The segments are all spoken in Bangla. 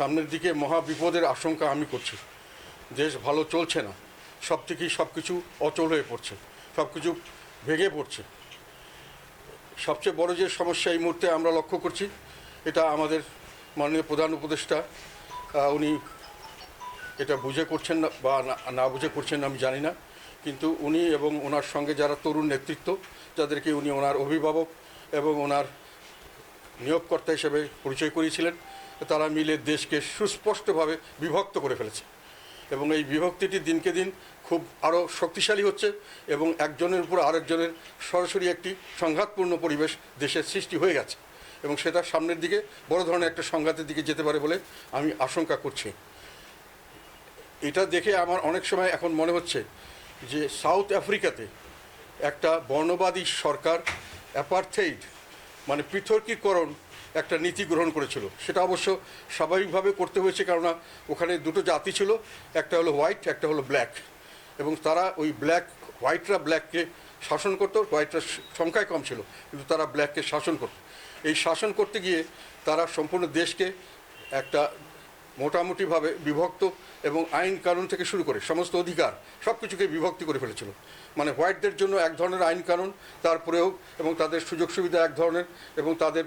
সামনের দিকে মহা বিপদের আশঙ্কা আমি করছি। দেশ ভালো চলছে না। সব থেকেই সব কিছু অচল হয়ে পড়ছে। সব কিছু ভেঙে পড়ছে। সবচেয়ে বড় যে সমস্যা এই মুহূর্তে আমরা লক্ষ্য করছি, এটা আমাদের মাননীয় প্রধান উপদেষ্টা উনি এটা বুঝে করছেন না বা না- বুঝে করছেন আমি জানি না। কিন্তু উনি এবং ওনার সঙ্গে যারা তরুণ নেতৃত্ব, যাদেরকে উনি ওনার অভিভাবক এবং ওনার নিয়োগকর্তা হিসেবে পরিচয় করিয়েছিলেন তারা মিলে দেশকে সুস্পষ্টভাবে বিভক্ত করে ফেলেছে। এবং এই বিভক্তিটি দিনকে দিন খুব আরও শক্তিশালী হচ্ছে এবং একজনের উপর আরেকজনের সরাসরি একটি সংঘাতপূর্ণ পরিবেশ দেশের সৃষ্টি হয়ে গেছে। এবং সেটা সামনের দিকে বড় ধরনের একটা সংঘাতের দিকে যেতে পারে বলে আমি আশঙ্কা করছি। এটা দেখে আমার অনেক সময় এখন মনে হচ্ছে যে সাউথ আফ্রিকাতে একটা বর্ণবাদী সরকার, অ্যাপার্থেইড মানে পৃথকীকরণ একটা নীতি গ্রহণ করেছিল। সেটা অবশ্য স্বাভাবিকভাবে করতে হয়েছে কেননা ওখানে দুটো জাতি ছিল, একটা হলো হোয়াইট একটা হলো ব্ল্যাক এবং তারা ওই ব্ল্যাক হোয়াইটরা ব্ল্যাককে শাসন করত হোয়াইটরা সংখ্যায় কম ছিল, কিন্তু তারা ব্ল্যাককে শাসন করত। এই শাসন করতে গিয়ে তারা সম্পূর্ণ দেশকে একটা মোটামুটিভাবে বিভক্ত এবং আইন কানুন থেকে শুরু করে সমস্ত অধিকার সব কিছুকে বিভক্তি করে ফেলেছিল। মানে হোয়াইটদের জন্য এক ধরনের আইন কানুন তার প্রয়োগ এবং তাদের সুযোগ সুবিধা এক ধরনের এবং তাদের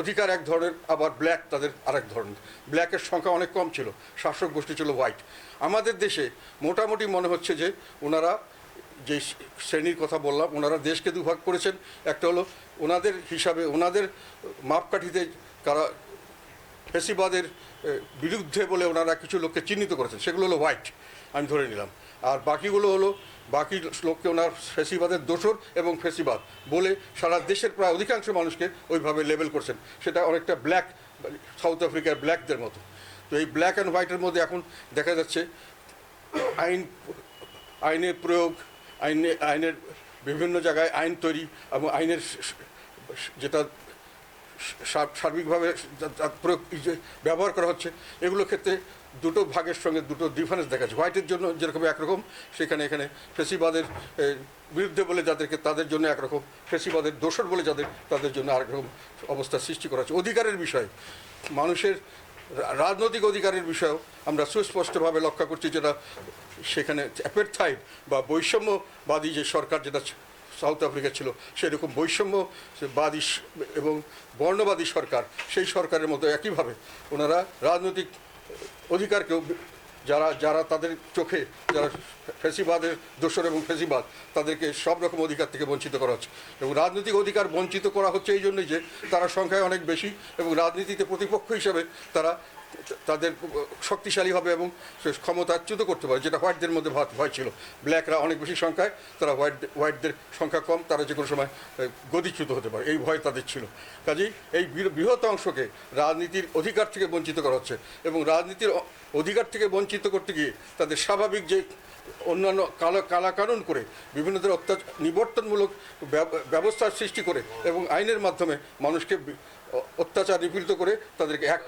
অধিকার এক ধরনের, আবার ব্ল্যাক তাদের আরেক ধরনের। ব্ল্যাকের সংখ্যা অনেক কম ছিল, শাসক গোষ্ঠী ছিল হোয়াইট। আমাদের দেশে মোটামুটি মনে হচ্ছে যে ওনারা যে শ্রেণির কথা বললাম, ওনারা দেশকে দুভাগ করেছেন। একটা হলো ওনাদের হিসাবে, ওনাদের মাপকাঠিতে কারা ফেসিবাদের বিরুদ্ধে বলে ওনারা কিছু লোককে চিহ্নিত করেছেন। সেগুলো হলো হোয়াইট, আমি ধরে নিলাম। আর বাকিগুলো হলো, বাকি লোককে ওনার ফেসিবাদের দোসর এবং ফেসিবাদ বলে সারা দেশের প্রায় অধিকাংশ মানুষকে ওইভাবে লেবেল করছেন। সেটা অনেকটা ব্ল্যাক সাউথ আফ্রিকার ব্ল্যাকদের মতো। তো এই ব্ল্যাক অ্যান্ড হোয়াইটের মধ্যে এখন দেখা যাচ্ছে, আইন, আইনের প্রয়োগ, আইনে, আইনের বিভিন্ন জায়গায় আইন তৈরি এবং আইনের যেটা সার্বিকভাবে প্রয়োগ ব্যবহার করা হচ্ছে, এগুলোর ক্ষেত্রে দুটো ভাগের সঙ্গে দুটো ডিফারেন্স দেখা যাচ্ছে। হোয়াইটের জন্য যেরকম একরকম, সেখানে এখানে ফেসিবাদের বিরুদ্ধে বলে যাদেরকে তাদের জন্য একরকম, ফেসিবাদের দোষর বলে যাদের, তাদের জন্য আরেক রকম অবস্থার সৃষ্টি করা হচ্ছে। অধিকারের বিষয়ে, মানুষের রাজনৈতিক অধিকারের বিষয়েও আমরা সুস্পষ্টভাবে লক্ষ্য করছি যেটা সেখানে অ্যাপেরথাইড বা বৈষম্যবাদী যে সরকার যেটা সাউথ আফ্রিকা ছিল, সেরকম বৈষম্যবাদী এবং বর্ণবাদী সরকার, সেই সরকারের মতো একইভাবে ওনারা রাজনৈতিক অধিকারকেও যারা যারা তাদের চোখে, যারা ফেসিবাদের দোষর এবং ফেসিবাদ, তাদেরকে সব রকম অধিকার থেকে বঞ্চিত করা হচ্ছে। এবং রাজনৈতিক অধিকার বঞ্চিত করা হচ্ছে এই জন্যই যে তারা সংখ্যায় অনেক বেশি এবং রাজনীতিতে প্রতিপক্ষ হিসেবে তারা তাদের শক্তিশালী হবে এবং ক্ষমতাচ্যুত করতে পারে, যেটা হোয়াইটদের মধ্যে ভয় ছিল। ব্ল্যাকরা অনেক বেশি সংখ্যায়, তারা হোয়াইট হোয়াইটদের সংখ্যা কম, তারা যে কোনো সময় গদিচ্যুত হতে পারে, এই ভয় তাদের ছিল। কাজেই এই বৃহৎ অংশকে রাজনীতির অধিকার থেকে বঞ্চিত করা হচ্ছে এবং রাজনীতির অধিকার থেকে বঞ্চিত করতে গিয়ে তাদের স্বাভাবিক যে অন্যান্য কালা, কালাকানুন করে বিভিন্ন ধরনের অত্যাচার নিবর্তনমূলক ব্যব- ব্যবস্থার সৃষ্টি করে এবং আইনের মাধ্যমে মানুষকে অত্যাচার নিপীড়িত করে তাদেরকে এক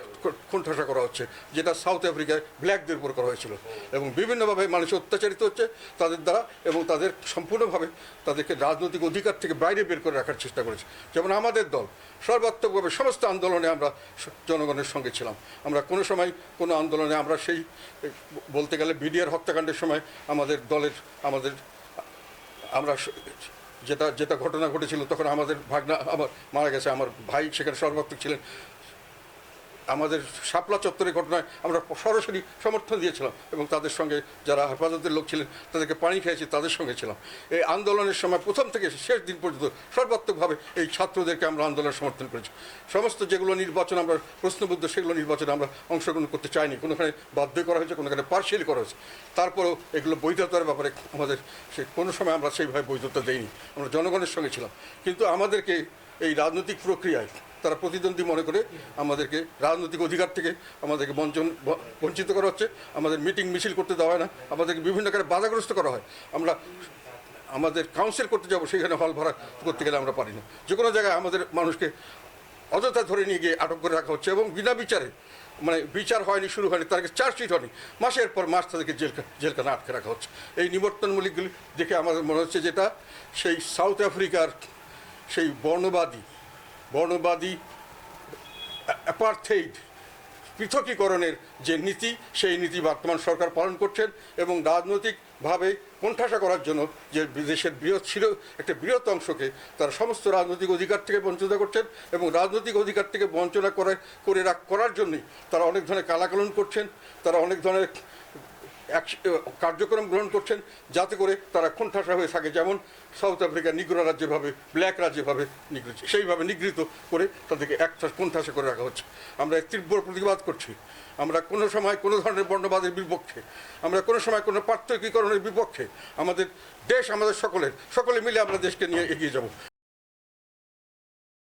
কোণঠাসা করা হচ্ছে, যেটা সাউথ আফ্রিকায় ব্ল্যাকদের উপর করা হয়েছিল। এবং বিভিন্নভাবে মানুষ অত্যাচারিত হচ্ছে তাদের দ্বারা এবং তাদের সম্পূর্ণভাবে তাদেরকে রাজনৈতিক অধিকার থেকে বাইরে বের করে রাখার চেষ্টা করেছে। যেমন আমাদের দল, সর্বাত্মকভাবে সমস্ত আন্দোলনে আমরা জনগণের সঙ্গে ছিলাম। আমরা কোনো সময় কোনো আন্দোলনে আমরা সেই বলতে গেলে বিডিআর হত্যাকাণ্ডের সময় আমাদের দলের, আমাদের আমরা যেটা যেটা ঘটনা ঘটেছিল, তখন আমাদের ভাগনা, আমার, মারা গেছে। আমার ভাই সেখানে সর্বাত্মক ছিলেন। আমাদের শাপলা চত্বরের ঘটনায় আমরা সরাসরি সমর্থন দিয়েছিলাম এবং তাদের সঙ্গে যারা হেফাজতের লোক ছিলেন, তাদেরকে পানি খেয়েছি, তাদের সঙ্গে ছিলাম। এই আন্দোলনের সময় প্রথম থেকে শেষ দিন পর্যন্ত সর্বাত্মকভাবে এই ছাত্রদেরকে আমরা আন্দোলন সমর্থন করেছি। সমস্ত যেগুলো নির্বাচন আমরা প্রশ্নবুদ্ধ, সেগুলো নির্বাচনে আমরা অংশগ্রহণ করতে চাইনি। কোনোখানে বাধ্য করা হয়েছে, কোনোখানে পার্সিয়ালি করা হয়েছে। তারপরেও এগুলো বৈধতার ব্যাপারে আমাদের সে কোনো সময় আমরা সেইভাবে বৈধতা দেইনি। আমরা জনগণের সঙ্গে ছিলাম। কিন্তু আমাদেরকে এই রাজনৈতিক প্রক্রিয়ায় তারা প্রতিদ্বন্দ্বী মনে করে আমাদেরকে রাজনৈতিক অধিকার থেকে আমাদেরকে বঞ্চন বঞ্চিত করা হচ্ছে। আমাদের মিটিং মিছিল করতে দেওয়া হয় না। আমাদেরকে বিভিন্ন কারণে বাধাগ্রস্ত করা হয়। আমরা আমাদের কাউন্সিল করতে যাব সেখানে হল ভাড়া করতে গেলে আমরা পারি না। যে কোনো জায়গায় আমাদের মানুষকে অযথা ধরে নিয়ে গিয়ে আটক করে রাখা হচ্ছে এবং বিনা বিচারে মানে বিচার হয়নি, শুরু হয়নি তাদেরকে চার্জশিট হয়নি। মাসের পর মাস তাদেরকে জেল, জেলখানা আটকে রাখা হচ্ছে। এই নিবর্তনমূলকগুলি দেখে আমাদের মনে হচ্ছে যেটা, সেই সাউথ আফ্রিকার সেই বর্ণবাদী বর্ণবাদী অ্যাপার্থেইড পৃথকীকরণের যে নীতি, সেই নীতি বর্তমান সরকার পালন করছেন এবং রাজনৈতিকভাবে কোণঠাসা করার জন্য যে দেশের বৃহৎ ছিল, একটা বৃহৎ অংশকে তারা সমস্ত রাজনৈতিক অধিকার থেকে বঞ্চিত করছেন এবং রাজনৈতিক অধিকার থেকে বঞ্চনা করে করে করার জন্যই তারা অনেক ধরনের কালাকানুন করছেন, তারা অনেক ধরনের কার্যক্রম গ্রহণ করছেন যাতে করে তারা কোণঠাসা হয়ে থাকে। যেমন সাউথ আফ্রিকা নিগ্রো রাজ্যভাবে, ব্ল্যাক রাজ্যভাবে নিগৃহীত, সেইভাবে নিগৃহীত করে তাদেরকে একটা কোণঠাসা করে রাখা হচ্ছে। আমরা তীব্র প্রতিবাদ করছি। আমরা কোনো সময় কোনো ধরনের বর্ণবাদের বিপক্ষে, আমরা কোনো সময় কোনো পার্থক্যীকরণের বিপক্ষে আমাদের দেশ, আমাদের সকলের, সকলে মিলে আমরা দেশকে নিয়ে এগিয়ে যাব।